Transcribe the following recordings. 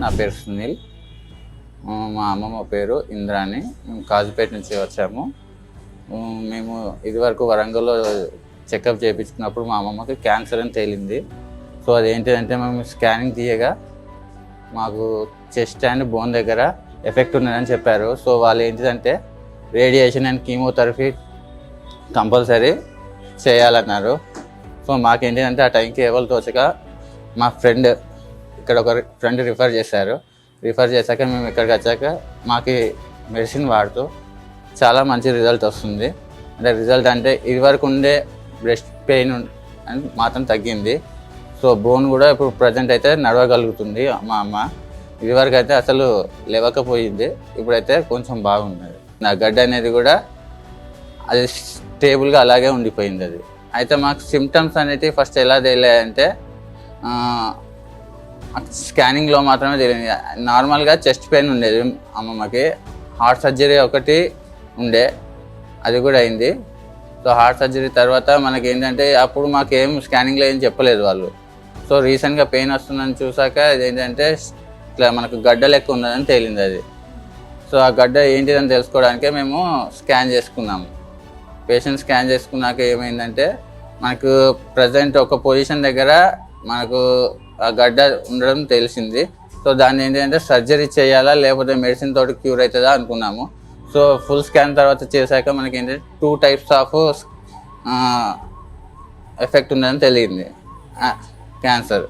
నా పేరు సునీల్. మా అమ్మమ్మ పేరు ఇంద్రాణి. మేము కాజుపేట నుంచి వచ్చాము. మేము ఇదివరకు వరంగల్లో చెకప్ చేయించుకున్నప్పుడు మా అమ్మమ్మకి క్యాన్సర్ అని తేలింది. సో అదేంటిదంటే మేము స్కానింగ్ తీయగా మాకు చెస్ట్ అండ్ బోన్ దగ్గర ఎఫెక్ట్ ఉన్నదని చెప్పారు. సో వాళ్ళు ఏంటిదంటే రేడియేషన్ అండ్ కీమోథెరపీ కంపల్సరీ చేయాలన్నారు. సో మాకేంటిదంటే ఆ టైంకి ఎవరు తోచక మా ఫ్రెండ్ ఇక్కడ ఒక ఫ్రెండ్ రిఫర్ చేశారు. రిఫర్ చేశాక మేము ఇక్కడికి వచ్చాక మాకు మెడిసిన్ వాడుతూ చాలా మంచి రిజల్ట్ వస్తుంది. అంటే రిజల్ట్ అంటే ఇదివరకు ఉండే బ్రెస్ట్ పెయిన్ అని మాత్రం తగ్గింది. సో బోన్ కూడా ఇప్పుడు ప్రజెంట్ అయితే నడవగలుగుతుంది మా అమ్మ. ఇదివరకు అయితే అసలు లేవకపోయింది. ఇప్పుడైతే కొంచెం బాగున్నది నా గడ్డ అనేది కూడా అది స్టేబుల్గా అలాగే ఉండిపోయింది అది. అయితే మాకు సిమ్టమ్స్ అనేటివి ఫస్ట్ ఎలా తెలియాలంటే స్కానింగ్లో మాత్రమే తెలియదు నార్మల్గా చెస్ట్ పెయిన్ ఉండేది అమ్మమ్మకి. హార్ట్ సర్జరీ ఒకటి ఉండే. అది కూడా అయింది. సో హార్ట్ సర్జరీ తర్వాత మనకి ఏంటంటే అప్పుడు మాకు ఏం స్కానింగ్లో ఏం చెప్పలేదు వాళ్ళు. సో రీసెంట్గా పెయిన్ వస్తుందని చూసాక ఏంటంటే ఇట్లా మనకు గడ్డ లెక్క ఉన్నదని తేలింది అది. సో ఆ గడ్డ ఏంటిదని తెలుసుకోవడానికే మేము స్కాన్ చేసుకున్నాము. పేషెంట్ స్కాన్ చేసుకున్నాక ఏమైందంటే మనకు ప్రజెంట్ ఒక పొజిషన్ దగ్గర మనకు ఆ గడ్డ ఉండడం తెలిసింది. సో దాన్ని ఏంటంటే సర్జరీ చేయాలా లేకపోతే మెడిసిన్ తోటి క్యూర్ అవుతుందా అనుకున్నాము. సో ఫుల్ స్కాన్ తర్వాత చేశాక మనకి ఏంటంటే టూ టైప్స్ ఆఫ్ ఎఫెక్ట్ ఉందని తెలియంది. క్యాన్సర్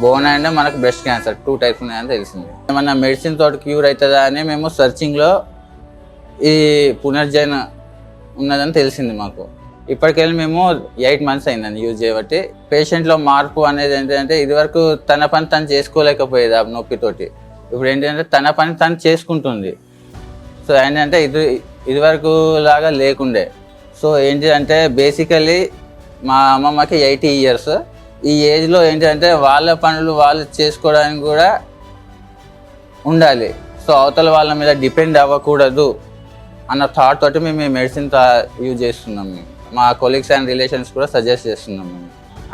బోన్ అండ్ మనకు బ్రెస్ట్ క్యాన్సర్ టూ టైప్స్ ఉన్నాయని తెలిసింది. ఏమన్నా మెడిసిన్ తోటి క్యూర్ అవుతుందా అని మేము సర్చింగ్లో ఈ పునర్జయన ఉన్నదని తెలిసింది మాకు. ఇప్పటికెళ్ళి మేము ఎయిట్ మంత్స్ అయిందని యూజ్ చేయబట్టి. పేషెంట్లో మార్పు అనేది ఏంటంటే ఇదివరకు తన పని తను చేసుకోలేకపోయేది ఆ నొప్పితోటి. ఇప్పుడు ఏంటంటే తన పని తను చేసుకుంటుంది. సో ఏంటంటే ఇది ఇదివరకు లాగా లేకుండే. సో ఏంటి అంటే బేసికలీ మా అమ్మమ్మకి ఎయిటీ ఇయర్స్. ఈ ఏజ్లో ఏంటంటే వాళ్ళ పనులు వాళ్ళు చేసుకోవడానికి కూడా ఉండాలి. సో అవతల వాళ్ళ మీద డిపెండ్ అవ్వకూడదు అన్న థాట్ తోటి మేము మెడిసిన్ యూజ్ చేస్తున్నాం మేము. మా కొలీగ్స్ అండ్ రిలేషన్స్ కూడా సజెస్ట్ చేస్తున్నాము.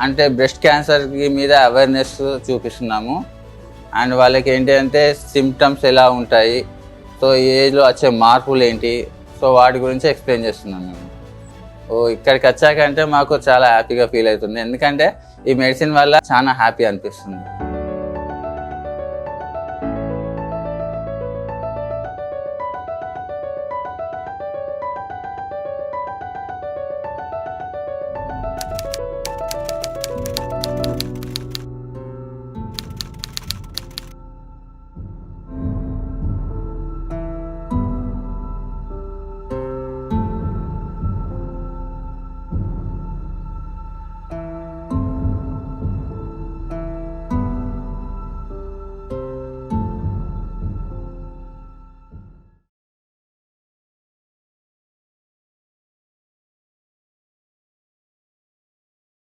అంటే బ్రెస్ట్ క్యాన్సర్కి మీద అవేర్నెస్ చూపిస్తున్నాము. అండ్ వాళ్ళకి ఏంటి అంటే సిమ్టమ్స్ ఎలా ఉంటాయి సో ఈ ఏజ్లో వచ్చే మార్పులు ఏంటి సో వాటి గురించి ఎక్స్ప్లెయిన్ చేస్తున్నాం మేము ఓ ఇక్కడికి వచ్చాకంటే మాకు చాలా హ్యాపీగా ఫీల్ అవుతుంది. ఎందుకంటే ఈ మెడిసిన్ వల్ల చాలా హ్యాపీ అనిపిస్తుంది.